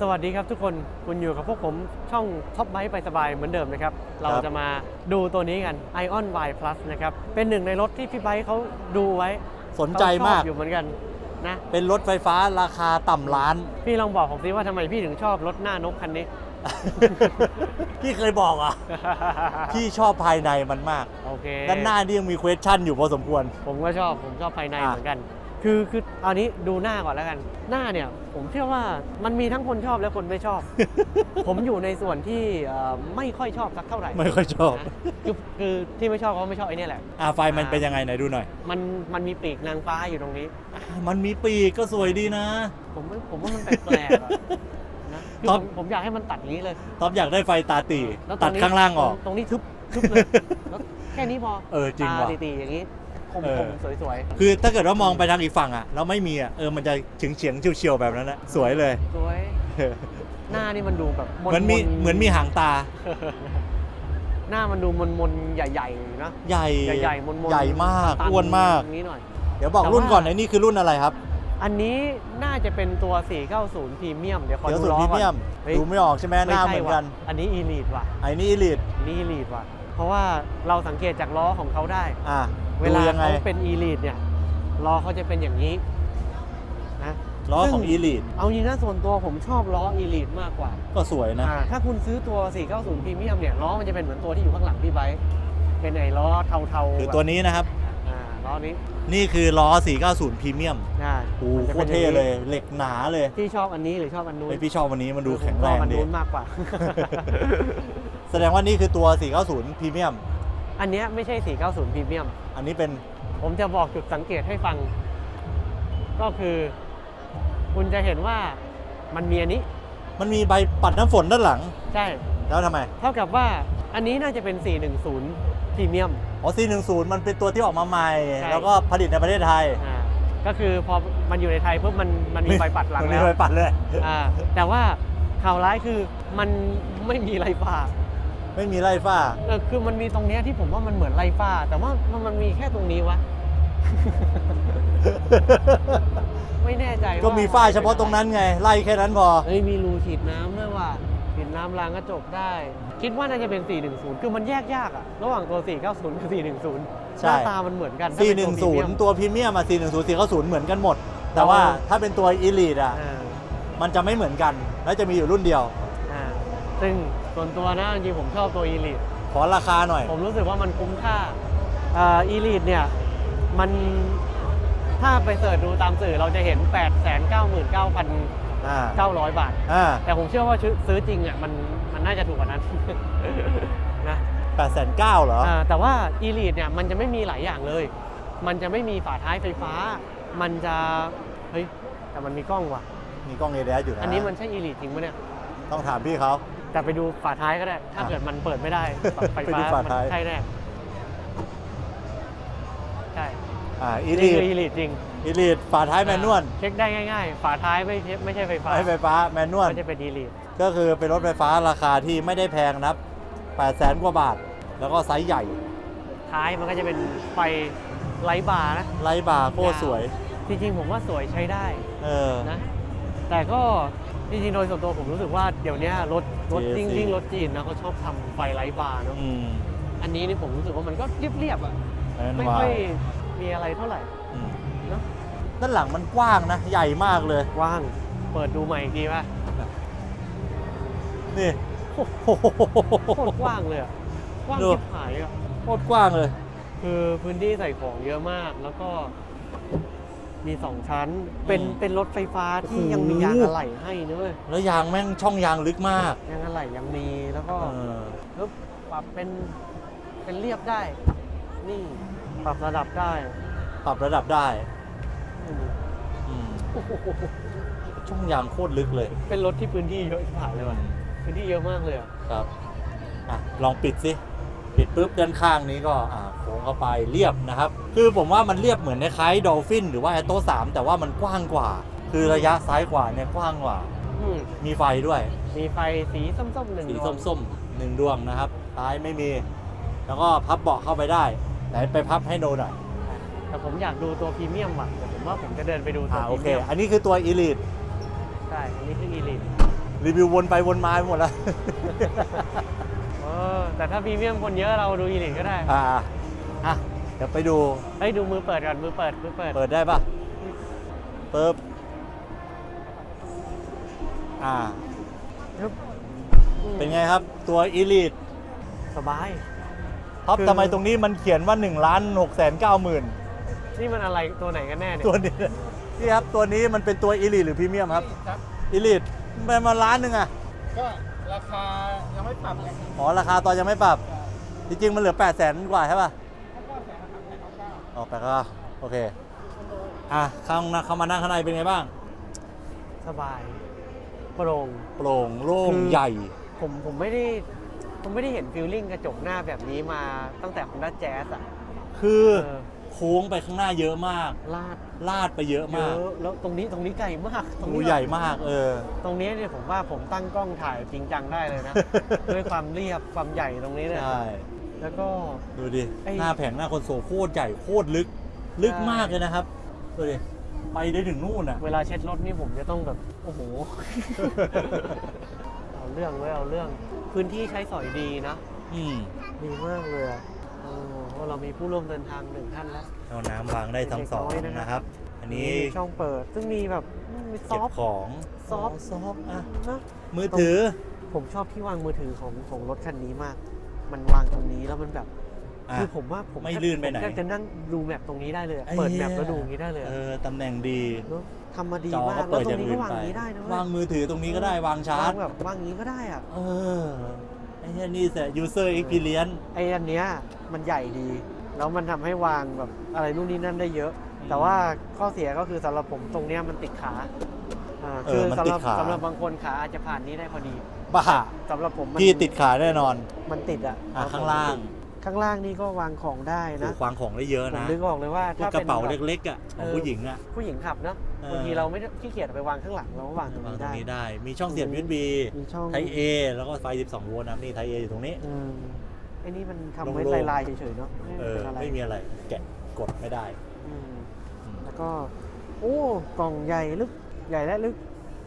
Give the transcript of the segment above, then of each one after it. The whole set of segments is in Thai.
สวัสดีครับทุกคนคุณอยู่กับพวกผมช่องท็อปไบ e ไปสบายเหมือนเดิมนะครับ เราจะมาดูตัวนี้กัน Ion Y Plus นะครับ เป็นหนึ่งในรถที่พี่ไบค์เขาดูไว้สนใจมากเขชอบอยู่เหมือนกันนะเป็นรถไฟฟ้าราคาต่ำล้าน พี่ลองบอกผมสิว่าทำไมพี่ถึงชอบรถหน้านกคันนี้ พี่เคยบอกอะ พี่ชอบภายในมันมาก โอเค ด้านหน้านี่ยังมี question อยู่พอสมควร ผมก็ชอบผมชอบภายในอะเหมือนกัน คือคือเอานี้ดูหน้าก่อนแล้วกัน หน้าเนี่ย ผมเชื่อว่ามันมีทั้งคนชอบและคนไม่ชอบ ผมอยู่ในส่วนที่เอ่อไม่ค่อยชอบสักเท่าไหร่ไม่ค่อยชอบ นะคือคือที่ไม่ชอบเพราะไม่ชอบไอ้เนี่ยแหละ อ่าไฟมันเป็นยังไงไหนดูหน่อยมันมันมีปีกนางฟ้าอยู่ตรงนี้มันมีปีกก็สวยดีนะ ผมว่าผมว่ามันแปลกๆอะนะคือท็ผอป มผมอยากให้มันตัดอย่างนี้เลยท็อปอยากได้ไฟตาตีแล้วตัดข้างล่างออกตรงตรงนี้ทึบทึบเลยแล้วแค่นี้พอเออจริงตาว่ะ ตีๆอย่างนี้ คมเออคมสวยคือถ้าเกิดว่ามองไปทางอีกฝั่งอะแล้วไม่มีอะเออมันจะเฉียงเฉียงๆเฉียวๆแบบนั้นนะสวยเลยๆสวย หน้านี่มันดูแบบเหมือนมีๆเหมือนมีหางตา หน้ามันดูมนมนๆใหญ่ๆนะใหญ่ใหญ่ๆมนมนใหญ่มากตันๆอ้วนมาก อย่างนี้หน่อย เดี๋ยวบอกแต่รุ่นก่อนว่าไอ้นี่คือรุ่นอะไรครับอันนี้น่าจะเป็นตัว 490พรีเมียมเดี๋ยวขอเดี๋ยวดูสุดล้อพรีก่อนเมียมฮ้ย ดูไม่ออกใช่ไหมหน้าเหมือนกัน ว่ะอันนี้อีลีดว่ะไอ้นี่อีลิทอันนี้อีลีดว่ะ เพราะว่าเราสังเกตจากล้อของเขาได้ อะ เวดูลายังไงเขาเป็นอีลีดเนี่ยล้อเขาจะเป็นอย่างนี้นะล้อซึ่ของอีลิทเอาจริงนะส่วนตัวผมชอบล้ออีลีดมากกว่า ก็สวยนะอ่าถ้าคุณซื้อตัว 490พรีเมียมเนี่ยล้อมันจะเป็นเหมือนตัวที่อยู่ข้างหลังพี่ไบค์เป็นไอ้ล้อเทาๆคือแบบตัวนี้นะครับอ่าล้อนี้ นี่คือล้อ 490 พรีเมียมอ่าโอ้มันจะโคป็ตนรเท่อางนี้เลย เหล็กหนาเลย พี่ชอบอันนี้หรือชอบอันนู้นไอพี่ชอบวันนี้มันดูผมแข็งชแรอบงอันดีนู้นมากกว่า แสดงว่านี่คือตัว 490 พรีเมียม อันเนี้ยไม่ใช่ 490 พรีเมียม อันนี้เป็น ผมจะบอกจุดสังเกตให้ฟัง ก็คือ คุณจะเห็นว่ามันมีอันนี้ มันมีใบปัดน้ำฝนด้านหลัง ใช่ แล้วทำไม เท่ากับว่าอันนี้น่าจะเป็น 410 พรีเมียม อ๋อ410 มันเป็นตัวที่ออกมาใหม่ ใช่ แล้วก็ผลิตในประเทศไทยอ่าก็คือพอมันอยู่ในไทยปุ๊บมันมันมีใบปัดหลังมันมีแล้วใบปัดเลย อ่าแต่ว่าข่าวร้ายคือมันไม่มีไรฟ้า ไม่มีไล่ฝ้า เออคือมันมีตรงเนี้ยที่ผมว่ามันเหมือนไรฟ้า แต่ว่ามันมันมีแค่ตรงนี้วะ ไม่แน่ใจก็ว่ามีฝ้าเฉพาะตรงนั้นไง ไล่แค่นั้นพอเอ้ยมีรูฉีดน้ำด้วยว่ะฉีดน้ำล้างกระจกได้ คิดว่าน่าจะเป็น 410 คือมันแยกยากอะระหว่างตัว 490 กับ 410 ใช่ หน้าตามันเหมือนกันถ้าเป็นตัวพรีเมียม410 ตัวพรีเมียมอะ410 490 เหมือนกันหมด แต่ว่าอ๋อถ้าเป็นตัวอีลิทอะอ่า มันจะไม่เหมือนกัน แล้วจะมีอยู่รุ่นเดียว อ่าซึ่ง ส่วนตัวนะจริงๆผมชอบตัว Elite ขอราคาหน่อย ผมรู้สึกว่ามันคุ้มค่าอ่า Elite เนี่ยมันถ้าไปเสิร์ชดูตามสื่อเราจะเห็น 8 9 9 9อ่า9 0 0 บาท อ่า แต่ผมเชื่อว่าซื้อจริงอะมันมันน่าจะถูกกว่านั้น นะแปดแสนเก้าเหรอ อ่าแต่ว่า Elite เนี่ยมันจะไม่มีหลายอย่างเลย มันจะไม่มีฝาท้ายไฟฟ้า มันจะเฮ้ยแต่มันมีกล้องว่ะ มีกล้องเอเดอยู่นะอันนี้มันใช่ Elite จริงปะเนี่ย ต้องถามพี่เขา แต่ไปดูฝาท้ายก็ได้ ถ้าอะเกิดมันเปิดไม่ได้ปรับไฟไปฟ้าดูฝามันท้าย ใช่แน่ใช่อ่าอีนี่ลิทคือ Elite จริงอีลิทฝาท้ายแมนนวลเช็คได้ง่ายๆ ฝาท้ายไม่ใช่ไม่ใช่ไฟฟ้าไม่ไฟฟ้าแมนนวล ก็จะเป็น Elite ก็คือเป็นรถไฟฟ้าราคาที่ไม่ได้แพงนะครับ8 0 0แสนกว่าบาท แล้วก็ไซส์ใหญ่ ท้ายมันก็จะเป็นไฟไลท์บาร์นะ ไลท์บาร์โคตรสวย จริงๆผมว่าสวยใช้ได้เออ นะ แต่ก็ จริงๆโดยส่วนตัวผมรู้สึกว่าเดี๋ยวเนี้ยรถรถ JC ยิ่งยิ่งรถจีนนะเขาชอบทำไฟไลท์บาร์เนาะอืมอันนี้นี่ผมรู้สึกว่ามันก็เรียบๆอะแมนไม่วาค่อยยมีอะไรเท่าไหร่อืมเนอะด้านหลังมันกว้างนะ ใหญ่มากเลย ว่างเปิดดูใหม่อีกทีป่ะนี่โอ้โหโคตรกว้างเลยอะกว้างดูชิบหายอะ โคตรกว้างเลย คือพื้นที่ใส่ของเยอะมากแล้วก็ มีสองชั้น เป็นอืมเป็นรถไฟฟ้าที่โอ้โหยังมียางอะไหล่ให้นะเว้ยแล้วยางแม่งช่องยางลึกมากยางอะไหล่ยังมีแล้วก็เออแล้วปรับเป็นเป็นเรียบได้ นี่ปรับระดับได้ปรับระดับได้อืมอืมโอ้โหช่องยางโคตรลึกเลยเป็นรถที่พื้นที่เยอะชิบหายเลยว่ะพื้นที่เยอะมากเลยอะครับอะลองปิดสิ ปิดปุ๊บด้านข้างนี้ก็อ่าโค้งเข้าไปเรียบนะครับ คือผมว่ามันเรียบเหมือนคล้ายดอลฟินหรือว่าแอตโตสามแต่ว่ามันกว้างกว่า คือระยะซ้ายขวาเนี่ยกว้างกว่า อืมมีไฟด้วย มีไฟสีส้มๆหนึ่งสีดวงส้มๆหนึ่งดวงนะครับท้ายไม่มี แล้วก็พับเบาะเข้าไปได้ไหนไปพับให้โนหน่อยแต่ผมอยากดูตัวพรีเมียมว่ะแต่ผมว่าผมจะเดินไปดูตัวอ่าพโอรีเค เมียมอันนี้คือตัว Elite ใช่อันนี้คือ Elite รีวิววนไปวนมาไปหมดแล้วเออแต่ถ้าพรีเมียมคนเยอะเราดูอีลิทก็ได้อ่าอะเดี๋ยวไปดู เฮ้ยดูมือเปิดก่อนมือเปิดมือเปิด เปิดได้ปะปึ๊บอ่าปึ๊บเป็นไงครับตัว Elite สบาย ท็อปคือ ทำไมตรงนี้มันเขียนว่า1ล้าน6แสน9หมื่นนี่มันอะไรตัวไหนกันแน่เนี่ยตัวนี้นี่ครับ ตัวนี้มันเป็นตัว Elite หรือพรีเมียมครับครับ Elite มันมาล้านหนึ่งอะก็ ราคายังไม่ปรับเลยอ๋อราคาตอนยังไม่ปรับ จริงๆมันเหลือ8 0 0แสนกว่าใช่ป่ะก็แสนนะครับแสนเก้าออกไปก็โอเค อะเข้ามาเข้ามานั่งข้างในเป็นไงบ้าง สบายโปร่ง โปร่งโล่งคือ ใหญ่ ผมผมไม่ได้ผมไม่ได้เห็นฟิลลิ่งกระจกหน้าแบบนี้มาตั้งแต่ Honda Jazz อะคือเออ โค้งไปข้างหน้าเยอะมาก ลาดลาดไปเยอะเยมากอะแล้วตรงนี้ตรงนี้ไกลมากตรงหูนี้ใหญ่มากเออ ตรงนี้เนี่ยผมว่าผมตั้งกล้องถ่ายจริงจังได้เลยนะ ด้วยความเรียบความใหญ่ตรงนี้เนี่ยใช่ แล้วก็ ดูดิ ไอ้หน้าแผงหน้าคอนโซลโคตรใหญ่โคตรลึก ลึกใช่ มากเลยนะครับ ดูดิ ไปได้ถึงนู่นอะ เวลาเช็ดรถนี่ผมจะต้องแบบ โอ้โห เอาเรื่องไว้ยเอาเรื่อง พื้นที่ใช้สอยดีนะ อืมดีมากเลยอะเออเพ ราะเรามีผู้ร่วมเดินทางหนึ่งท่านแล้วเอาน้ำวางได้ทั้งสองเล็กน้อยนะครับนะครับ อันนี้มีช่องเปิด ซึ่งมีแบบมีซเก็อบฟต์ ของซอฟต์ ซอฟต์อะนะมือถือ ผมชอบที่วางมือถือของของรถคันนี้มาก มันวางตรงนี้แล้วมันแบบอะ คือผมว่าผมไม่ลื่นไปไหน ผมอยากจะนั่งดูแมปตรงนี้ได้เลยอะไอ้เปิดแมปเหี้ยแล้วดูอย่างนี้ได้เลยอะเออตำแหน่งดี เนอะทำมาดีจอมากก็แล้เปิวดตรอย่างงนี้อื่ก็นวางไปอย่างนี้ได้นะเว้ยวางมือถือตรงนี้ก็ได้วางชาร์จวงแบบวางอย่างนี้ก็ได้อะเออ ไอ้เหี้ยนี่แต่ user experience ไอ้อันเนี้ยมันใหญ่ดี แล้วมันทำให้วางแบบอะไรนู่นนี่นั่นได้เยอะ แต่ว่าข้อเสียก็คือสำหรับผมตรงเนี้ยมันติดขาอ่าเออคือมันสำติหดรับขา สำหรับบางคนขาอาจจะผ่านนี้ได้พอดีบ้าสำหรับผมมันพี่ติดขาแน่นอนมันติดอะอะข้างล่างข้างล่างนี่ก็วางของได้ถูนะกวางของได้เยอะผมนะนึกออกเลยว่าพวกถ้ากระเป็นเป๋าแบบ เล็กๆอะของเออ ผู้หญิงอะ ผู้หญิงขับเนอะเออ บางทีเราไม่ได้ขี้เกียจเอาไปวางข้างหลังเราก็วางตรงวางนี้ตรได้งนี้ได้ มีช่องเสียบ USB มีช่องไทย A แล้วก็ไฟ 12 โวลต์นะครับนี่ไทย A อยู่ตรงนี้อืมไอ้นี่มันทำไว้โล่งๆ ลายๆเฉยๆเนาะไม่เออ เป็นอะไรไม่มีอะไร แกะกดไม่ได้อืมอืมแล้วก็ โอ้กล่องใหญ่ลึกใหญ่และลึก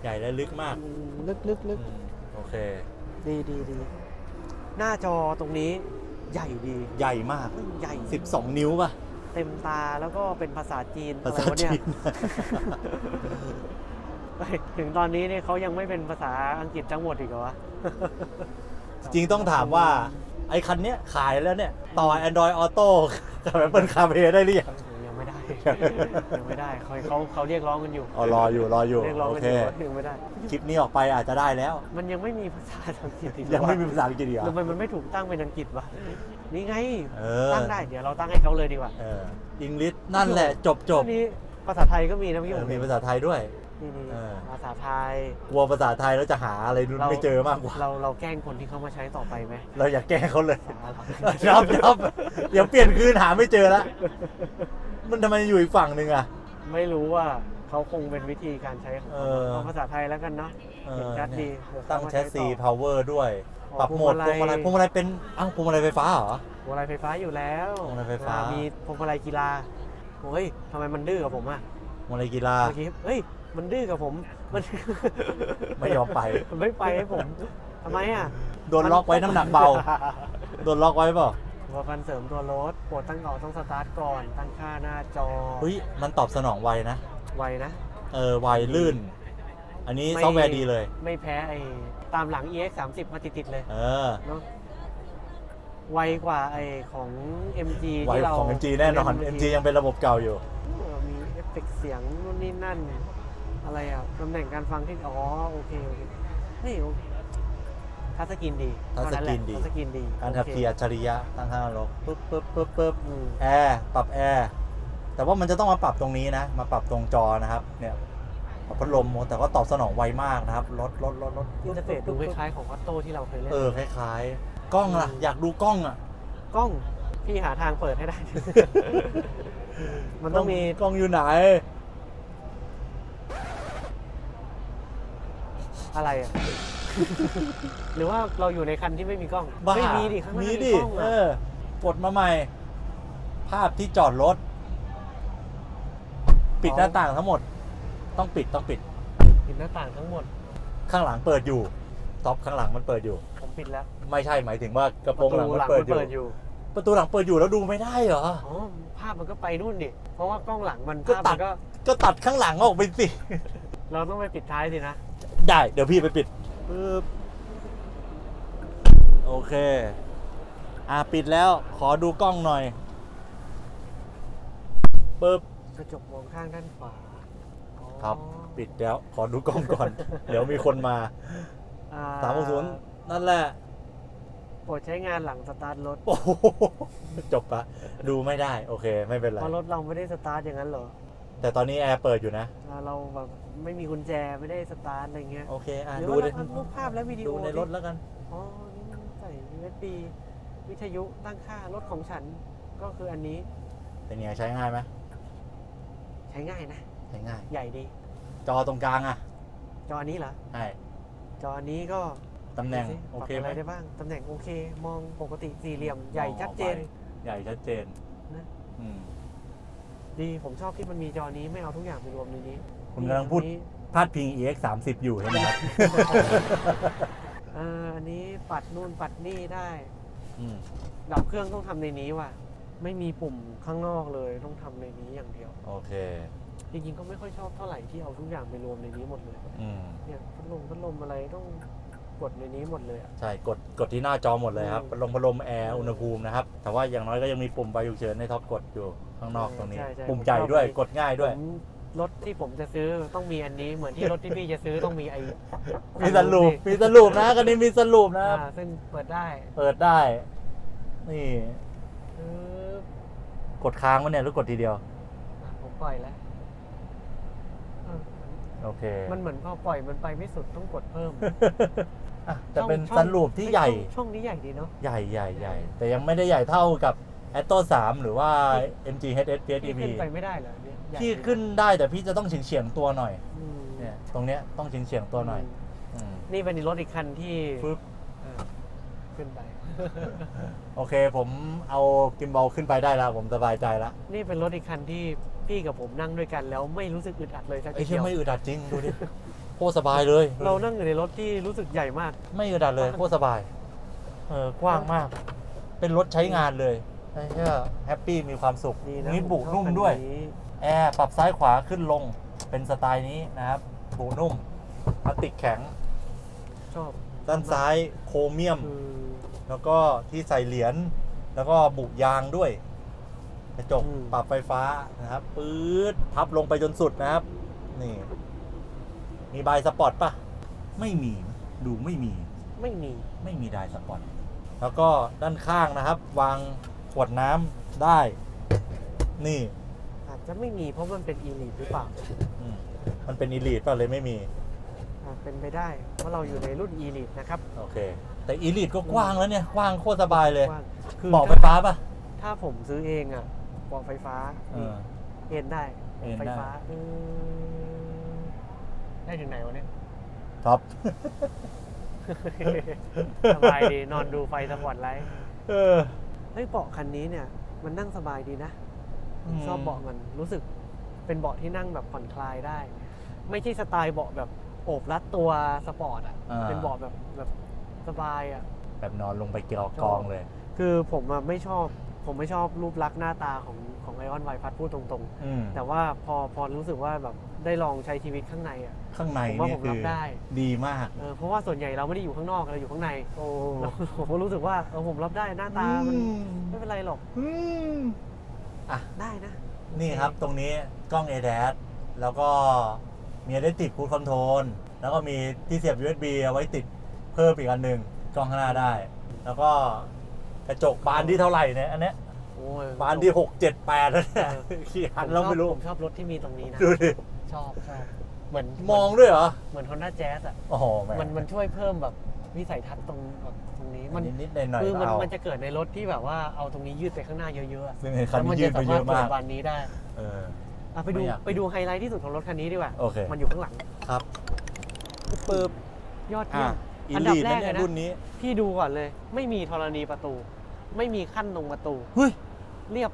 ใหญ่และลึกมากอืมลึกลึกลึกอืมโอเค ดีดีดีหน้าจอตรงนี้ใหญ่ดีใหญ่มาก ใหญ่ 12 นิ้วป่ะ เต็มตาแล้วก็เป็นภาษาจีนภาษาอะไรวะเนี่ยจีน ถึงตอนนี้เนี่ยเขายังไม่เป็นภาษาอังกฤษทั้งหมดอีกเหรอวะ จริงๆต้องถามว่า ไอ้คันเนี้ยขายแล้วเนี่ย ต่อ Android Auto กับ Apple CarPlay ได้หรือยัง ยังไม่ได้ ยังไม่ได้เขาเขาเขาเรียกร้องกันอยู่อ๋อรออยู่รออยู่เรียกร้องโอกันเคอยู่ยังไม่ได้ คลิปนี้ออกไปอาจจะได้แล้ว มันยังไม่มีภาษาอังกฤษอีกเหรอยังไม่มีวะภาษาอังกฤษอีกเหรทำไมอมันไม่ถูกตั้งเป็นอังกฤษวะ นี่ไง เออตั้งได้เดี๋ยวเราตั้งให้เขาเลยดีกว่าเอออังกฤษนั่นแหละจบจบอันนี้ภาษาไทยก็มีนะพี่เอผอมมีภาษาไทยด้วยนี่นี่เออภาษาไทยกลัวภาษาไทยแล้วจะหาอะไรนู่นไม่เจอมากกว่าเราเราแกล้งคนที่เขามาใช้ต่อไปไหมเราอยากแก้เขาเลยภาษาเรายับยับเดี๋ยวเปลี่ยนคืนหาไม่เจอละมันทำไมอยู่อีกฝั่งหนึ่งอะไม่รู้ว่าเขาคงเป็นวิธีการใช้ของเอเขาอเอาภาษาไทยแล้วกันเนาะเอเห็นอชัดดีเนี่ยเดี๋ยวตั้งเขามาแชใช้สต่ซีอ power ด้วยอ๋อ ปรับโหมดพพววงงมามาลัลัยยพวงมาลัยเป็นอ้าวพวงมาลัยไฟฟ้าเหรอ พวงมาลัยไฟฟ้าอยู่แล้วพวงมาลัยไฟฟ้า มีพวงมาลัยกีฬาโอ้ยทำไมมันดื้อกับผมอะพวงมาลัยกีฬาเมื่อกี้เฮ้ยมันดื้อกับผมมันไม่ยอมไปมันไม่ไปให้ผมทำไมอะโดนล็อกไว้น้ำหนักเบาโดนล็อกไว้เปล่าอุปกรณ์เสริมตัวรถโปรดตั้งออกต้องสตาร์ทก่อน ตั้งค่าหน้าจอเฮ้ยมันตอบสนองไวนะไวนะเออไวลื่น อันนี้ไม่ซอฟต์แวร์ดีเลย ไม่แพ้ไอ้ตามหลัง EX 3 0มาติดๆเลยเออ เนาะไวกว่าไอ้ของ MG ไวที่เราของ MG แน่นอน เล่ MG ยังเป็นระบบเก่าอยู่ เออมีเอฟเฟกต์เสียงนู่นนี่นั่น อะไรอะตำแหน่งการฟังที่ อ๋อ โอเค โอเคเฮ้ยโอเคทัชสกรีนดีทัชสกรีนดีทัชสกรีนดีการขับโอเคขี่อัจฉริยะตั้งค่าล็อกปึ๊บปึ๊บปึ๊บปึ๊บอืมแอร์ปรับแอร์แต่ว่ามันจะต้องมาปรับตรงนี้นะ มาปรับตรงจอนะครับ เนี่ยปรับ พัดลมแต่ก็ตอบสนองไวมากนะครับรถรถรถรถอินเทอร์เฟซดูคล้ายๆของออโต้ที่เราเคยเล่น เออคล้ายๆ กล้องล่ะ อยากดูกล้องอะ กล้อง พี่หาทางเปิดให้ได้ มันต้องมีกล้องอยู่ไหน อะไรอะ หรือว่าเราอยู่ในคันที่ไม่มีกล้องบ้าไม่มีดิข้างหน้ามีมีดิกล้องเออะอกดมาใหม่ ภาพที่จอดรถ ปิดหน้าต่างทั้งหมด ต้องปิดต้องปิด ปิดหน้าต่างทั้งหมด ข้างหลังเปิดอยู่ท็อปข้างหลังมันเปิดอยู่ ผมปิดแล้วไม่ใช่หมายถึงว่ากระโปรงหลังมันเปิดอยู่อยู่ ประตูหลังเปิดอยู่แล้วดูไม่ได้เหรออ๋อภาพมันก็ไปนู่นดิเพราะว่ากล้องหลังมันก็ภาพตัมัดนก็ก็ตัดข้างหลังออกไปสิ เราต้องไปปิดท้ายสินะได้เดี๋ยวพี่ไปปิดปึ๊บโอเค อะปิดแล้วขอดูกล้องหน่อยปึ๊บกระจกมองข้างด้านขวาอ๋อ ครับ ปิดแล้ว ขอดูกล้องก่อน เดี๋ยวมีคนมาอ่สามศูนย์นั่นแหละ โปรดใช้งานหลังสตาร์ทรถโอ้โหจบปะดูไม่ได้ โอเค ไม่เป็นไร เพราะรถเราไม่ได้สตาร์ทอย่างนั้นเหรอแต่ตอนนี้แอร์เปิดอยู่นะ อ่าเราแบบไม่มีกุญแจไม่ได้สตาร์ทอะไรเงี้ยโอเค อะ หรือดูว่าในเรารูปภาพและวิดีโอดูในรถแล้วกัน อ๋อนี่มันใส่ USB วิทยุตั้งค่ารถของฉันก็คืออันนี้เป็นไงใช้ง่ายไหมใช้ง่ายนะ ใช้ง่าย ใหญ่ดี จอตรงกลางอะจอนี้เหรอ ใช่จอนี้ก็ตำแหน่งดูสิโอเคปรับไหมอะไรได้บ้าง ตำแหน่งโอเค มองปกติสี่เหลี่ยมใหญ่ชัดเจน ใหญ่ชัดเจนนะ อืม ดีผมชอบที่มันมีจอนี้ไม่เอาทุกอย่างไปรวมในนี้คุณกำลังพูดนี่พาดพิง EX 3 0อยู่ใช่ไหมครับอ่าอันนี้ปัดนู่นปัดนี่ได้ อืมดับเครื่องต้องทำในนี้ว่ะ ไม่มีปุ่มข้างนอกเลยต้องทำในนี้อย่างเดียว โอเค จริงๆก็ไม่ค่อยชอบเท่าไหร่ที่เอาทุกอย่างไปรวมในนี้หมดเลยอืมเนี่ยพัดลมพัดลมอะไรต้องกดในนี้หมดเลยอะ ใช่กดกดที่หน้าจอหมดเลยครับอืมพัดลมพัดลมแอร์อุณหภูมินะครับ แต่ว่าอย่างน้อยก็ยังมีปุ่มไฟฉุกเฉินในท็อปกดอยู่ข้างนอกตรงนี้ ใช่ใช่ปุ่มใหญ่ด้วยผมชอบ กดง่ายด้วย ผมรถที่ผมจะซื้อต้องมีอันนี้เหมือนที่รถที่พี่จะซื้อต้องมีไอ้มีสรุปมีสรุปนะคันนี้มีสรุปนะอ่าครับซึ่งเปิดได้เปิดได้ นี่ ปึ๊บกดค้างวะเนี่ยหรือกดทีเดียว อะผมปล่อยแล้วเออ โอเค มันเหมือนพอปล่อยมันไปไม่สุดต้องกดเพิ่มอะแต่เป็นช่องสรุปที่ใหญ่ ช่องช่องนี้ใหญ่ดีเนาะ ใหญ่ใหญ่ใหญ่แต่ยังไม่ได้ใหญ่เท่ากับ a t o 3 หรือว่า MG HS พี่ PHEV ขึ้นไปไม่ได้เหรอเนี่ยใหญ่พี่ขึ้นได้แต่พี่จะต้องเฉียงเฉียงๆตัวหน่อยอืมเนี่ยตรงเนี้ยต้องเฉียงเฉียงๆตัวหน่อยมอืมนี่เป็นรถอีกคันที่ปึ๊บเออขึ้นไป โอเคผมเอากิมบอลขึ้นไปได้แล้วผมสบายใจแล้วนี่เป็นรถอีกคันที่ พี่กับผมนั่งด้วยกันแล้วไม่รู้สึกอึดอัดเลยสักไอ้ทีเชี่เดียยวไม่อึดอัดจริงดูดิโคตรสบายเลยเรานั่งอยู่ในรถที่รู้สึกใหญ่มาก ไม่อึดอัดเลยโคตรสบายเออกว้างมาก เป็นรถใช้งานเลยไอ้เชี่ยแฮปปี้มีความสุขดีนะนี่บุผชอบนุ่มคัด้วยนี้แอร์ปรับซ้ายขวาขึ้นลงเป็นสไตล์นี้นะครับบุนุ่มพลาสติกแข็ง ชอบด้านซ้ายโครเมียม คือแล้วก็ที่ใส่เหรียญแล้วก็บุยางด้วย กระจกอืม ปรับไฟฟ้านะครับปื๊ดพับลงไปจนสุดนะครับ นี่ มีบายสปอร์ตปะไม่มี ดูไม่มี ไม่มี ไม่มีไดสปอร์ตแล้วก็ด้านข้างนะครับ วางขวดน้ำได้ นี่อาจจะไม่มีเพราะมันเป็นอีลิทหรือเปล่าอืมมันเป็นอีลีดป่ะเลยไม่มีอาจเป็นไปได้ เพราะเราอยู่ในรุ่นอีลิทนะครับโอเค แต่อีลีดก็กว้างแล้วเนี่ย กว้างโคตรสบายเลยกว้างคือเบอกไฟฟ้าป่ะ ถ้าผมซื้อเองอะ เบอกไฟฟ้าเออเอ็นได้เอนได้ไฟฟ้าอืมได้ถึงไหนวะเนี่ย ท็อป สบายดีนอนดูไฟสปอตไลท์เออ เฮ้ยเบาะคันนี้เนี่ย มันนั่งสบายดีนะชอบเบาะมันรู้สึกเป็นเบาะที่นั่งแบบผ่อนคลายได้ ไม่ใช่สไตล์เบาะแบบโอบรัดตัวสปอร์ตอะอ่า เป็นเบาะแบบแบบสบายอะ แบบนอนลงไปเกี่ยวชอบกองเลย คือผมอะไม่ชอบ ผมไม่ชอบรูปลักษณ์หน้าตาของของไอออนไวพัดพูดตรงอืมๆ แต่ว่าพอพอรู้สึกว่าแบบได้ลองใช้ชีวิตข้างในอะ ข้างในผมว่านี่ผมคืรัอบได้ ดีมาก เออเพราะว่าส่วนใหญ่เราไม่ได้อยู่ข้างนอกเราอยู่ข้างในโอ้แล้วผมก็รู้สึกว่าเออผมรับได้หน้าตามันไม่เป็นไรหรอกอืมอะ ได้นะ นี่ครับตรงนี้กล้อง a d a s แล้วก็มี Adaptive Cruise Control แล้วก็มีที่เสียบ USB เอาไว้ติดเพิ่มอีกอันหนึ่งกล้องข้างหน้าได้ แล้วก็ กระจกบานที่เท่าไหร่เนี่ยอันเนี้ยโอ้ยบานที่6 7 8แล้วเนี่ยขี่หันแล้วไม่รู้ผมชอบรถที่มีตรงนี้นะ ดูดิชอบชอบเหมือนมองด้วยเหรอเหมือน Honda Jazz อะโอ้โหแหมันมันช่วยเพิ่มแบบวิสัยทัศน์ตรงแบบตรงนี้มัมันนนิดๆหน่อยคือๆมันเอา มันจะเกิดในรถที่แบบว่าเอาตรงนี้ยืดไปข้างหน้าเยอะๆอะซึ่งไอ้คันแล้วมันี้ยืดไปเยอะมากจสรถปิดบานนี้ได้เออ อะไปดูไม่อยากไปดูไฮไลท์ที่สุดของรถคันนี้ดีกว่า โอเค มันอยู่ข้างหลังครับปึ๊บยอดอะเยี่ยม อีอันดับลีดแรนะกเนี่เลยยนะ รุ่นนี้ พี่ดูก่อนเลย ไม่มีธรณีประตู ไม่มีขั้นลงประตู เฮ้ยเรียบ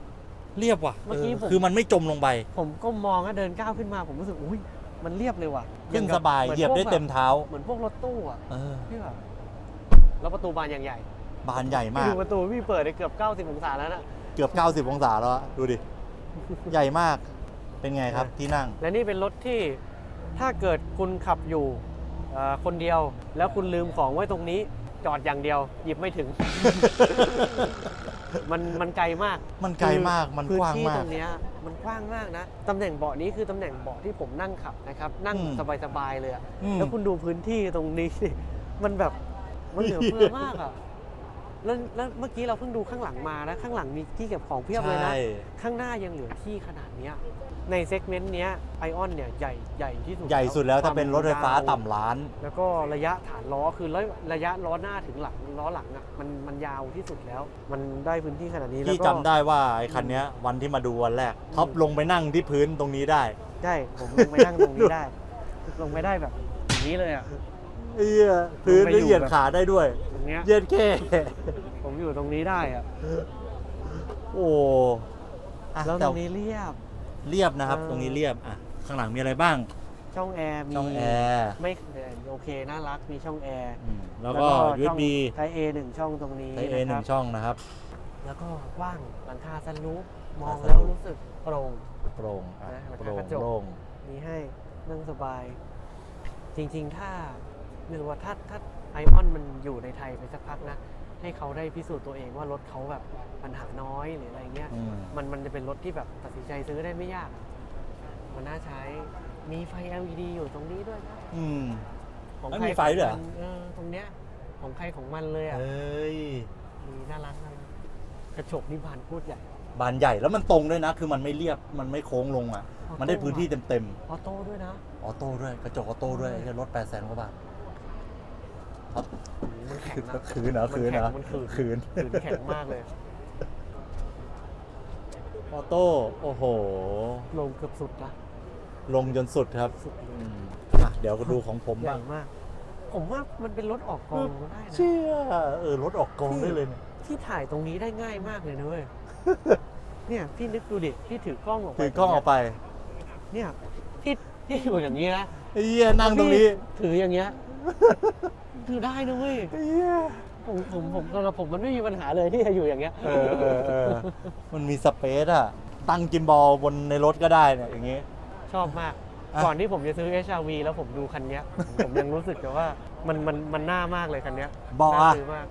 เรียบว่ะเมื่อกี้เออผม คือมันไม่จมลงไปผมก็มองก็เดินก้าวขึ้นมา ผมรู้สึกอุ้ยมันเรียบเลยว่ะขึ้นองกับสบายมือนเหยียบพวกได้เต็มแบบเท้า เหมือนพวกรถตู้อะเออพี่แบบแล้วประตูบานอย่างใหญ่บานใหญ่มาพี่ก ดูประตูพี่เปิดได้เกือบ 90องศาแล้วนะ เกือบ 90 องศาแล้วอะดูดิ ใหญ่มาก เป็นไงครับที่นั่ง และนี่เป็นรถที่ถ้าเกิดคุณขับอยู่เอ่อคนเดียวแล้วคุณลืมของไว้ตรงนี้ จอดอย่างเดียว หยิบไม่ถึง มันมันไกลมากมันไกลมากมันพื้กว้างที่มาตกรงเนี้ยมันกว้างมากนะตำแหน่งเบาะนี้คือตำแหน่งเบาะที่ผมนั่งขับนะครับ นั่งอืม สบายๆเลยอะอืม แล้วคุณดูพื้นที่ตรงนี้สิมันแบบมันเหลือเฟือมากอะ แล้วแล้วเมื่อกี้เราเพิ่งดูข้างหลังมานะข้างหลังมีที่เก็บของเพียบเลยนะ ใช่ข้างหน้ายังเหลือที่ขนาดเนี้ยในเซกเมนต์เนี้ยไอออนเนี่ยใหญ่ใหญ่ที่สุดใหญ่สุดแล้วถ้าเป็นรถไฟฟ้าควมยวต่ำล้าน แล้วก็ระยะฐานล้อคือระระยะล้อหน้าถึงหลังล้อหลังอะมันมันยาวที่สุดแล้ว มันได้พื้นที่ขนาดนี้แล้วพี่ก็จำได้ว่าไอ้คันเนี้ยวันที่มาดูวันแรกท็อปลงไปนั่งที่พื้นตรงนี้ได้ ใช่ผมลงไปนั่งตรงนี้ได้ลงไปได้แบบอย่างนี้เลยอะ เอียพื้นลงไปได้อยู่เหยียดแบบขาได้ด้วยตรงเนี้ยเย็นแค่ผมอยู่ตรงนี้ได้อะโอ้อะแล้วตแต่รงนี้เรียบ เรียบนะครับเออตรงนี้เรียบอะข้างหลังมีอะไรบ้าง ช่องแอร์มีช่องแอร์ ไม่โอเค น่ารักมีช่องแอร์อืมแล้วก็ USB ไทเอหนึ่งช่องตรงนี้ไทเอหนึ่ะงครับช่องนะครับ แล้วก็กว้างหลังคาซันรูฟมองซันรูฟแล้วรู้สึกโปร่ง โปร่งอะนะโปร่งกระจก โล่ง มีให้นั่งสบาย จริง ๆ ถ้า หรือว่าถ้าถ้าไอออนมันอยู่ในไทยไปสักพักนะ ให้เขาได้พิสูจน์ตัวเองว่ารถเขาแบบปัญหาน้อยหรืออะไรเงี้ย อืม มันมันจะเป็นรถที่แบบตัดสินใจซื้อได้ไม่ยาก มันน่าใช้ มีไฟ LED อยู่ตรงนี้ด้วยนะอืมของแล้วใครมีไฟด้วยเหรอ ของมันเออตรงเนี้ยของใครของมันเลยอะ เอ้ย มีน่ารักน่ารักกระจกนี่บานพูดใหญ่ บานใหญ่แล้วมันตรงด้วยนะ คือมันไม่เรียบ มันไม่โค้งลงอะออโต้มันได้พื้นที่เต็มออโต้ด้วยนะ ๆ ออโต้ด้วย กระจกออโต้ด้วยไอ้เหี้ยรถ8 0 0 0 0กว่าบาท ครับมันแข็งนะคืนเหรอมัคืนแข็เหงรอมันคืนคืน คืนแข็งมากเลย ออโต้ โอ้โห ลงเกือบสุดนะลงจนสุดครับสุดเลยอืมอะเดี๋ยวก็ดูของผมใหญ่บ้างมาก ผมว่ามันเป็นรถออกกองได้นะ เชื่อเออรถออกกองได้เลยเนี่ยพี่ถ่ายตรงนี้ได้ง่ายมากเลยนะเว้ย เนี่ยพี่นึกดูดิพี่ถือกล้องออกไปถือกล้องออกไปเนี่ยพี่พี่อยู่อย่างนี้นะไอ้เหี้ยนั่งตรงนี้พี่ถืออย่างเงี้ย ถือได้นะเว้ยไอ้เหี้ยผมผมผมสำหรับผมมันไม่มีปัญหาเลยที่จะอยู่อย่างเงี้ย เออเออเออมันมีสเปซอะตั้งกิมบอลบนในรถก็ได้เนี่ยอย่างงี้ ชอบมาก อะ ก่อนที่ผมจะซื้อ HRV แล้วผมดูคันเนี้ย ผมยังรู้สึกแต่ว่ามันมันมันน่ามากเลยคันเนี้ยเบาะน่าอะซื้อมาก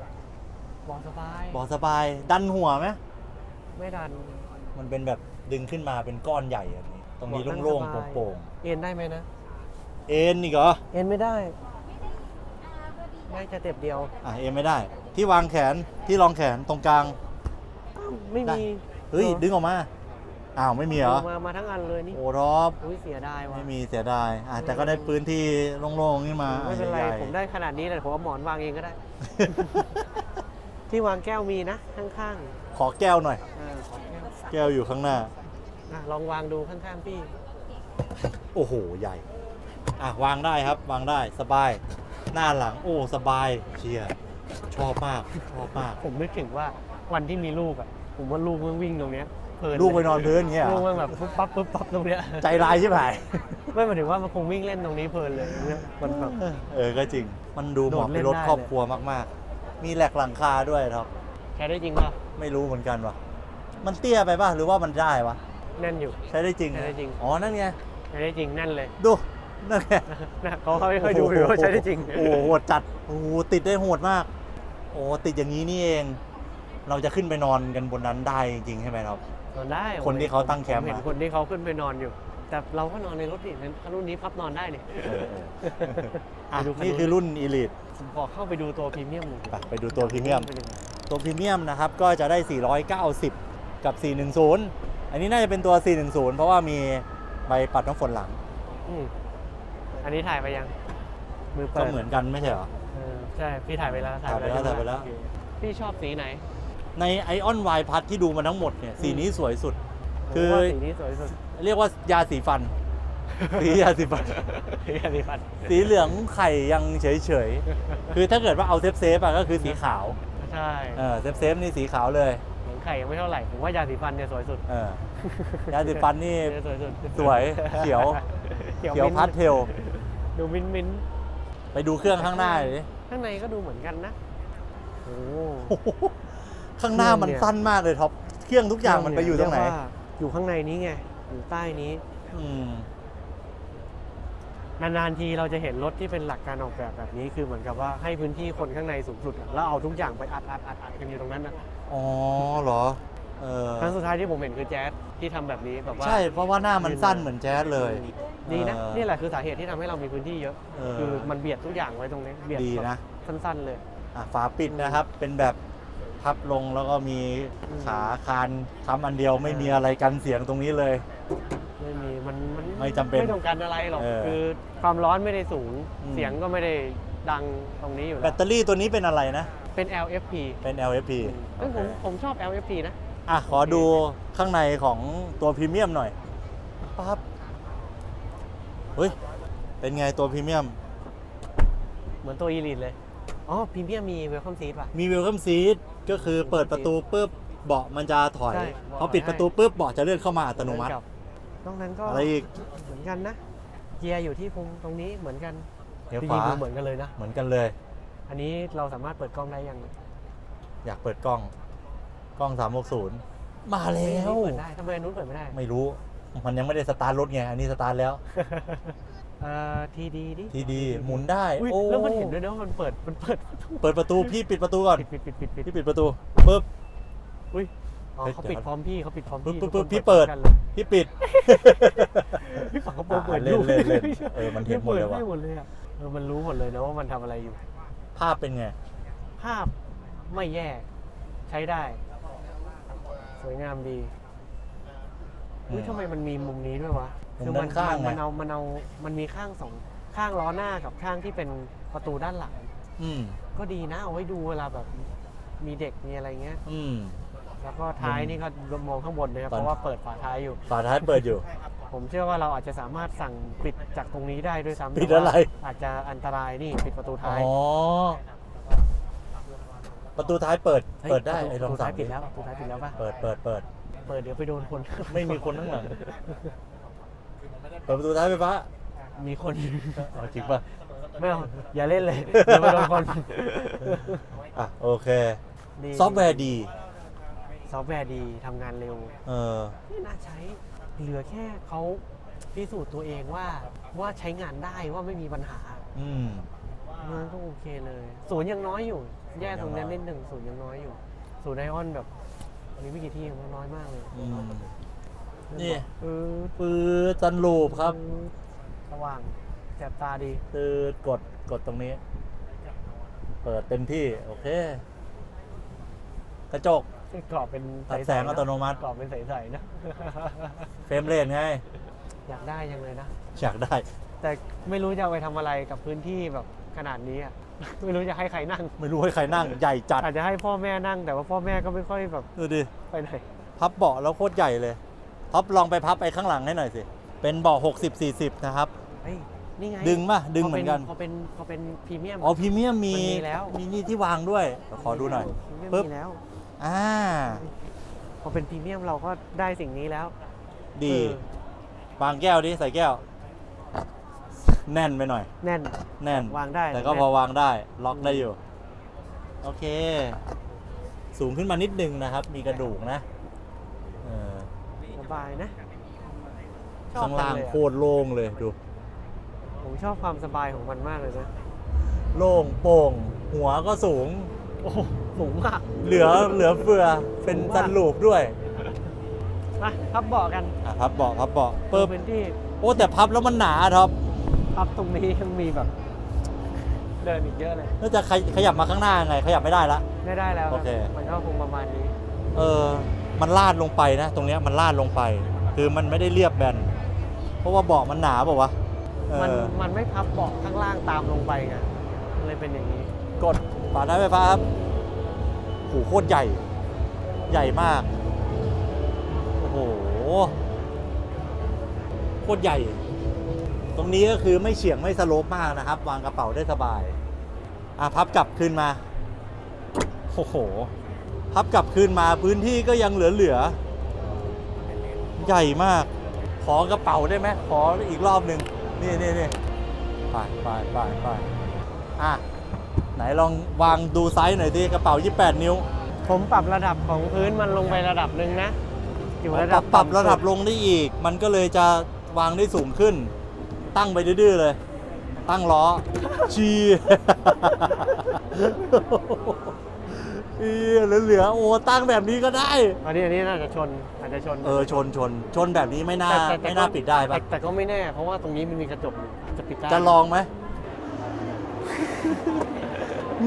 เบาะสบายเบาะสบาย ดันหัวไหมไม่ดัน มันเป็นแบบดึงขึ้นมาเป็นก้อนใหญ่แบบนี้ ตรงนี้เบาะนั่โล่งสบาย ๆโปร่งเอ็นได้ไหมนะ ๆเอ็นอีกเหรอ เอ็นไม่ได้ ได้จะเต็บเดียว อะเอ็นไม่ได้ ที่วางแขนที่รองแขนตรงกลางอ้าวไม่ได้ มีเฮ้ยหรอดึงออกมา อ้าวไม่มีเหรอมามาทั้งอันเลยนี่โอ้รอบ อุ้ยเสียดายว่ะไม่มีเสียดายอะแต่ก็ได้พื้นที่โล่งๆนี่มาไม่เป็นไร ใหญ่ๆผมได้ขนาดนี้เลยผมเอาหมอนวางเองก็ได้ ที่วางแก้วมีนะ ข้างขอแก้วหน่อย ๆเออขอแก้วแก้วอยู่ข้างหน้า อะลองวางดูข้างๆพี่ โอ้โห ใหญ่ อะ วางได้ครับ วางได้ สบาย หน้าหลังโอ้สบายเชียร์ชอบมากชอบมาก ผมนึกถึงว่าวันที่มีลูกอะ ผมว่าลูกมันวิ่งตรงเนี้ยเพลินลูกไปนอนพื้นอย่างเงี้ยเหรลูกอมันแบบปุ๊บปั๊บปุ๊บปั๊บตรงเนี้ย ใจร้ายใช่ไหมไม่หมายถึงว่ามันคงวิ่งเล่นตรงนี้เพลินเลยเนี่ยมันแบบ เออก็จริง มันดูเหมาะโดดเล่เป็นนรถได้ครอบครัวมากๆ มีแหลกหลังคาด้วยครับ ใช้ได้จริงป่ะ ไม่รู้เหมือนกันว่ะ มันเตี้ยไปป่ะหรือว่ามันได้วะ แน่นอยู่ ใช้ได้จริง ใช้ได้จริง อ๋อ นั่นไง ใช้ได้จริงแน่นเลย ดู นั่นไงนะเขาเขาไม่ค่อยดูอยู่ว่าใช้ได้จริง โอ้โหโหดจัด โอ้โหติดได้โหดมาก โอ้ติดอย่างนี้นี่เอง เราจะขึ้นไปนอนกันบนนั้นได้จริงๆใช่ไหมครับ นอนได้คนที่เขาตั้งแคมป์ผเห็นอะคนที่เขาขึ้นไปนอนอยู่ แต่เราก็นอนในรถดิรุ่นนี้พับนอนได้นี่เออเอออะไปดูคันนี่คือรุ่น Elite ผมขอเข้าไปดูตัวพรีเมียมหน่อยไปไปดูตัวพรีเมียมเป็นยังไงตัวพรีเมียมนะครับก็จะได้ 490 กับ 410 อันนี้น่าจะเป็นตัว 410 เพราะว่ามีใบปัดน้ำฝนหลัง อืมอันนี้ถ่ายไปยัง มือเปิก็ดเหมือนกันไม่ใช่เหรอ เออใช่ พี่ถ่ายไปแล้วถ่ายไปแล้วใช่หมถ่ายไปแล้วโอเคพี่ชอบสีไหนใน Ion Y พัดที่ดูมาทั้งหมดเนี่ยสีนี้สวยสุดผมคือว่าสีนี้สวยสุดเรียกว่ายาสีฟัน สียาสีฟัน สีอันนี้พัดสีเหลืองไข่ยังเฉยๆ คือถ้าเกิดว่าเอาเซฟเซฟๆอะก็คือสีขาวใช่เออเซฟเซฟๆนี่สีขาวเลยเหมือนไข่ยังไม่เท่าไหร่ ผมว่ายาสีฟันเนี่ยสวยสุดเออยาสีฟันนี่สวยสุดสวยเขียว เขียวมิ้นท์พัสเทล ดูมินท์มินท์ไปดูเครื่องข้างหน้าหน่อยดิข้างในก็ดูเหมือนกันนะโอ้โอ้โหข้างหน้ามันสั้นมากเลยท็อปเครื่องทุกอย่างมันไปอยู่ตรงไหนเรีกว่าอยู่ข้างในนี้ไง อยู่ใต้นี้อืมนานๆทีเราจะเห็นรถที่เป็นหลักการออกแบบแบบนี้คือเหมือนกับว่าให้พื้นที่คนข้างในสูงสุดอะแล้วเอาทุกอย่างไปอัดอัดอัดอัดกันอยู่ตรงนั้นนะอ๋อเหรอ เออครั้งสุดท้ายที่ผมเห็นคือแจ๊สที่ทำแบบนี้แบบว่า ใช่เพราะว่าหน้ามันสั้นเหมือนแจ๊สเลย ดีนะเออนี่แหละคือสาเหตุที่ทำให้เรามีพื้นที่เยอะ เออคือมันเบียดทุกอย่างไว้ตรงนี้เบียดดีแบบนะสั้นๆเลย อะฝาปิดนะครับ เป็นแบบพับลงแล้วก็มีอืมขาคานค้ำอันเดียวไม่มีอะไรกันเสียงตรงนี้เลย ไม่มีมันมันไม่จำเป็นไม่ต้องการอะไรหรอกเออคือความร้อนไม่ได้สูงอืม เสียงก็ไม่ได้ดังตรงนี้อยู่แบแล้ตวเตอรี่ตัวนี้เป็นอะไรนะ เป็น LFP เป็น LFP ซึ่งผมผมชอบ LFP นะ อะขอดูข้างในของตัวพรีเมียมหน่อยปั๊บเฮ้ย เป็นไงตัวพรีเมียม เหมือนตัว Elite เลย อ๋อพรีเมียมมี Welcome Seat ป่ะ มี Welcome Seat ก็คือเปิดประตูปุ๊บเบาะมันจะถอยใช่พอปิดประตูปุ๊บเบาะจะเลื่อนเข้ามาอัตโนมัติเหกับนอกนั้นก็อะไรอีก เหมือนกันนะเกียร์อยู่ที่พุงตรงนี้เหมือนกันเดี๋ยวจขริงวาๆดูเหมือนกันเลยนะ เหมือนกันเลย อันนี้เราสามารถเปิดกล้องได้ยัง อยากเปิดกล้อง กล้อง 360 มาแล้ว เปิดได้ทำไมอันนู้นเปิดไม่ได้ไม่รู้ มันยังไม่ได้สตาร์ทรถไง อันนี้สตาร์ทแล้ว เอ่อทีดีดิทีดี หมุนได้ อุ๊ยโอ้แล้วมันเห็นด้วยนะว่ามันเปิดมันเปิดประตูเปิดประตู พี่ปิดประตูก่อน ปิดปิดปิดปิดปิดพี่ปิดประตูปุ๊บ อุ้ยอ๋อเฮ้ยเขาปิดเดี๋ยวพร้อมพี่เขาปิดพร้อมปุ๊บพี่ปุ๊บทุกปุ๊บคนพี่เปิดพร้อมกันเลยพี่ปิด พี่ฝากระโปรงเปิดอะเล่นอยู่เล่นเล่นเออมันเห็นหมดเลยว่ะปิให้หมดเลยอะเออมันรู้หมดเลยนะว่ามันทำอะไรอยู่ ภาพเป็นไง ภาพไม่แย่ใช้ได้ สวยงามดีอุ้ยทำไมมันมีมุมนี้ด้วยวะมุมด้านข้างไง มันเอามันเอามันมีข้างสองข้างล้อหน้ากับข้างที่เป็นประตูด้านหลัง อืม ก็ดีนะเอาไว้ดูเวลาแบบมีเด็กมีอะไรเงี้ย อืม แล้วก็ท้ายนี่ก็มองข้างบนนะครับตอน เพราะว่าเปิดฝาท้ายอยู่ ฝาท้ายเปิดอยู่ ผมเชื่อว่าเราอาจจะสามารถสั่งปิดจากตรงนี้ได้ด้วยซ้ำปิดแต่ว่าอะไรอาจจะอันตรายนี่ปิดประตูอ๋ท้าย อ ประตูท้ายเปิด ฮ้ยเปิดได้ประตูไอ้ลองประตูสั่ท้างยปิดแล้วประตูท้ายปิดแล้วป่ะ เปิดเปิดเปิด เปิดเดี๋ยวไปโดนคน ไม่มีคนข้างหลัง เปิดประตูท้ายไฟฟ้ามีคน อ๋อจริงป่ะ ไม่เอาอย่าเล่นเลย เดี๋ยวไปโดนคนอะโอเค ดีซอฟต์แวร์ดี ซอฟต์แวร์ดีทำงานเร็ว เออนี่น่าใช้ เหลือแค่เขาพิสูจน์ตัวเองว่าว่าใช้งานได้ว่าไม่มีปัญหาอืม มันก็โอเคเลย ศูนย์ยังน้อยอยู่ แย่ตรงนั้นยังน้อยนิดหนึ่งศูนย์ยังน้อยอยู่ศูนย์ไอออนแบบมีไม่กี่ที่มันน้อยมากเลยอืมนี่ เออปืดซันลูปครับสว่างแสบตาดีคือกดกดตรงนี้ เปิดเต็มที่ โอเค กระจก กรอบเป็นตัดใสๆแสงอัตโนมัติ กรอบเป็นใสๆนะ เฟรมเรทไง อยากได้ยังเลยนะ อยากได้ แต่ไม่รู้จะเอาไปทำอะไรกับพื้นที่แบบขนาดนี้อะ ไม่รู้จะให้ใครนั่ง ไม่รู้ให้ใครนั่งใหญ่จัดอาจจะให้พ่อแม่นั่งแต่ว่าพ่อแม่ก็ไม่ค่อยแบบดูดิไปไหนพับเบาะแล้วโคตรใหญ่เลยพับลองไปพับไปข้างหลังให้หน่อยสิเป็นเบาะ60 40 นะครับ เฮ้ยนี่ไงดึงป่ะดึงเหมือนกันพอเป็นพอเป็นพรีเมียมอ๋อพรีเมียมมีมันมีแล้วมีนี่ที่วางด้วยเดี๋ยวขอดูหน่อยพรีเมียมปึ๊บมีแล้วอ่าพอเป็นพรีเมียมเราก็ได้สิ่งนี้แล้ว ดีเออวางแก้วดิใส่แก้ว แน่นไปหน่อย แน่น แน่นวางได้แต่ก็น่นพอวางได้ล็อกได้อยู่ โอเค สูงขึ้นมานิดนึงนะครับ มีกระดูกนะเออสบายนะชอบข้างล่างจัเลยอะโคตรโล่งเลยดู ผมชอบความสบายของมันมากเลยนะ โล่งโปร่ง หัวก็สูง โอ้โหสูงมาก เหลือเหลือเฟือเป็นสูงมากสันลูปด้วยมาพับเบาะกัน อะพับเบาะพับเบาะปึ๊บเป็นที่ โอ้แต่พับแล้วมันหนาท็อป พับตรงนี้ยังมีแบบ เดินอีกเยอะเลย แล้วจะขยขยับมาข้างหน้าไง ขยับไม่ได้ละ ไม่ได้แล้วโอเครับมันก็คงประมาณนี้ เออ มันลาดลงไปนะ ตรงเนี้ยมันลาดลงไป คือมันไม่ได้เรียบแบน เพราะว่าเบาะมันหนาเปล่าวะเอมันอมันไม่พับเบาะข้างล่างตามลงไปไงมันเลยเป็นอย่างนี้ กดฝาท้ายไฟฟ้าครับโหโคตรใหญ่ ใหญ่มาก โอ้โห โคตรใหญ่ ตรงนี้ก็คือไม่เฉียงไม่สโลปมากนะครับ วางกระเป๋าได้สบาย อะพับกลับคืนมา โอ้โห พับกลับคืนมาพื้นที่ก็ยังเหลือๆ ใหญ่มาก ขอกระเป๋าได้ไหมขออีกรอบหนึ่งนี่นี่นี่ไปไปไปไปอะ ไหนลองวางดูไซส์หน่อยดิกระเป๋า 28 นิ้ว ผมปรับระดับของพื้นมันลงไประดับหนึ่งนะ อยู่ประรัดับบปรับต่ำสุระดับลงได้อีก มันก็เลยจะวางได้สูงขึ้น ตั้งไปดื้อๆเลย ตั้งล้อ ชีเอียเหลือๆโอ้ตั้งแบบนี้ก็ได้ อันนี้อันนี้น่าจะชนอาจจะชน เออชนชนชนแบบนี้ไม่น่าแต่แต่แต่ไม่น่าก็ปิดได้ปะแต่แต่ก็ไม่แน่ เพราะว่าตรงนี้มันมีกระจกจะปิดได้จะลองไหม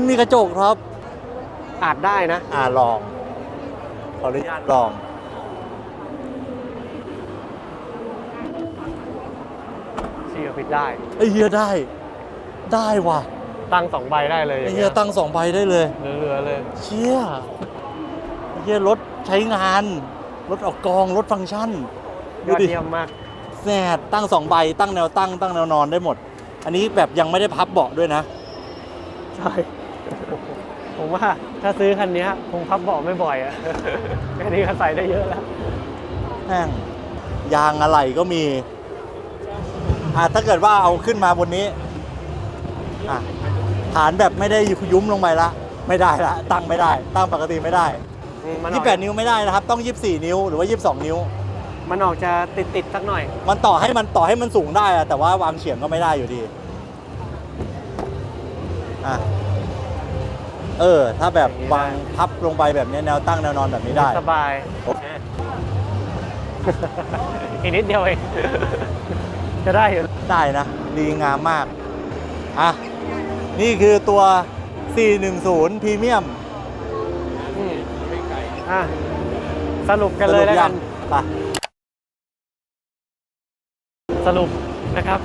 มีกระจกครับ อาจได้นะ อ่าลอง ขออนุญาตลอง เชียร์ปิดได้ไอ้เฮียได้ ได้ว่ะตั้งสองใบได้เลยอไอ้ย่างเฮีเงี้ยยตั้งสองใบได้เลย เหลือๆเลย เชี่ยไอ้เฮียรถใช้งาน รถออกกอง รถฟังก์ชัน ยดูอดดิเยี่ยมมากแน่ตั้งสองใบ ตั้งแนวตั้ง ตั้งแนวนอนได้หมด อันนี้แบบยังไม่ได้พับเบาะด้วยนะ ใช่ ผมว่าถ้าซื้อคันเนี้ยคงพับเบาะไม่บ่อยอะ แค่นี้ก็ใส่ได้เยอะแล้ว แม่งยางอะไหล่ก็มี อะถ้าเกิดว่าเอาขึ้นมาบนนี้อะฐานแบบไม่ได้ยุ้มลงไปละไม่ได้ละตั้งไม่ได้ ตั้งปกติไม่ได้อืมมันอยี่อกแปดนิ้วไม่ได้นะครับ ต้องยี่สี่นิ้วหรือว่ายี่สองนิ้ว มันออกจะติดติดๆสักหน่อย มันต่อให้มันต่อให้มันสูงได้อะแต่ว่าวางเฉียงก็ไม่ได้อยู่ดีอะเออ ถ้าแบบอย่างนี้ได้วางพับลงไปแบบนี้แนวตั้งแนวนอนแบบนี้ได้ สบายโอเค อีกนิดเดียวเอง จะได้อยู่ได้นะ ดีงามมาก อะ นี่คือตัว 410 พรีเมียมอืมอะ สรุปกันเลยแล้วกันไปสรุปนะครับ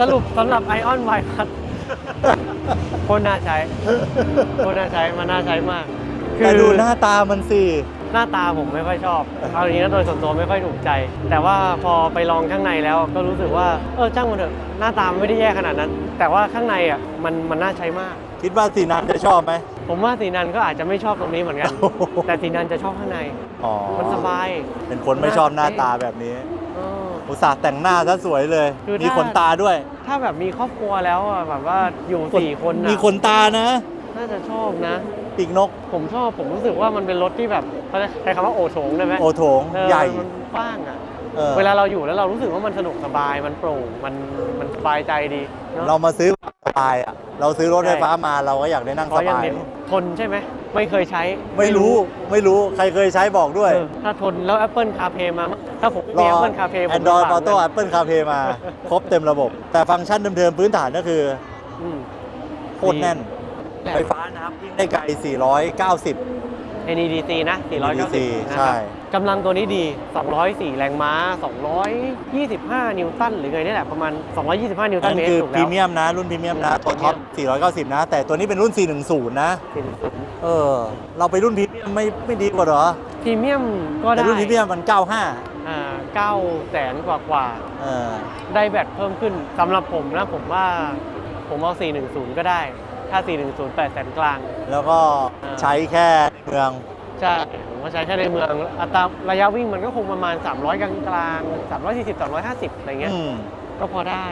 สรุปสำหรับไอออนไวพัดโคตรน่าใช้โคตรน่าใช้มันน่าใช้มากแต่ดูหน้าตามันสิ หน้าตาผมไม่ค่อยชอบเอาอย่างนี้นะโดยส่วนตัวไม่ค่อยถูกใจ แต่ว่าพอไปลองข้างในแล้วก็รู้สึกว่าเออจ้างมันเถอะหน้าตามันไม่ได้แย่ขนาดนั้น แต่ว่าข้างในอะมันมันน่าใช้มาก คิดว่าสีนันจะชอบไหม ผมว่าสีนันก็อาจจะไม่ชอบตรงนี้เหมือนกัน แต่สีนันจะชอบข้างใน อ๋อมันสบาย เป็นคนไม่ชอบหน้าตาแบบนี้เออ อุตส่าห์แต่งหน้าซะสวยเลย คือมีถ้า ขนตาด้วยถ้าแบบมีครอบครัวแล้วอะแบบว่าอยู่สี่คนน่ะมีขนตานะ น่าจะชอบนะ ปีกนก ผมชอบผมรู้สึกว่ามันเป็นรถที่แบบเขาจะใช้คำว่าโอโถงได้ไหมโอโถงเออใหญ่ มันกว้างอะออ เวลาเราอยู่แล้วเรารู้สึกว่ามันสนุกสบายมันโปร่งมันมันสบายใจดีเนอะ เรามาซื้อสบายอะเราซื้อรถใช่ไฟฟ้ามาเราก็อยากได้นั่งเขาสยังบาย เน้นทนใช่ไหมไม่เคยใช้ไม่รู้ไม่รู้ใครเคยใช้บอกด้วย เออถ้าทนแล้ว Apple CarPlay มา ถ้าผมรมี อ Apple CarPlay ผม Android ลำบาก Auto Apple CarPlay มา ครบเต็มระบบ แต่ฟังก์ชันเดิมๆพื้นฐานก็คือ อืมโคตรแน่น ไฟฟ้านะครับวิ่งได้ไกล 490 NEDC นะ NEDC 490นะใช่ครับกำลังตัวนี้ดี 204 แรงม้า 225 นิวตันหรือไงนี่แหละประมาณ 225 นิวตันนั่นเมตรคือถูกพแล้รีวเมียมนะ รุ่นพรีเมียมนะ ตัวท็อป 490 นะ แต่ตัวนี้เป็นรุ่น 410 นะ เออ เราไปรุ่นพรีเมียมไม่ไม่ดีกว่าเหรอพรีเมียมก็แต่ได้รุ่นพรีเมียมมัน 95อ่า9แสนกว่ากว่าเออได้แบตเพิ่มขึ้นสำหรับผมนะผมว่าผมเอา 410 ก็ได้ ถ้า410 8 แสนกลาง แล้วก็อ่าใช้แค่ในเมือง ใช่ผมก็ใช้แค่ในเมือง อัตราระยะวิ่งมันก็คงประมาณ 300 กลางกลางๆ340 350 อะไรเงี้ย อืมก็พอได้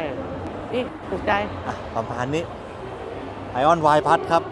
อีถูกใจ อะประมาณนี้ไอออนไวพัดครับ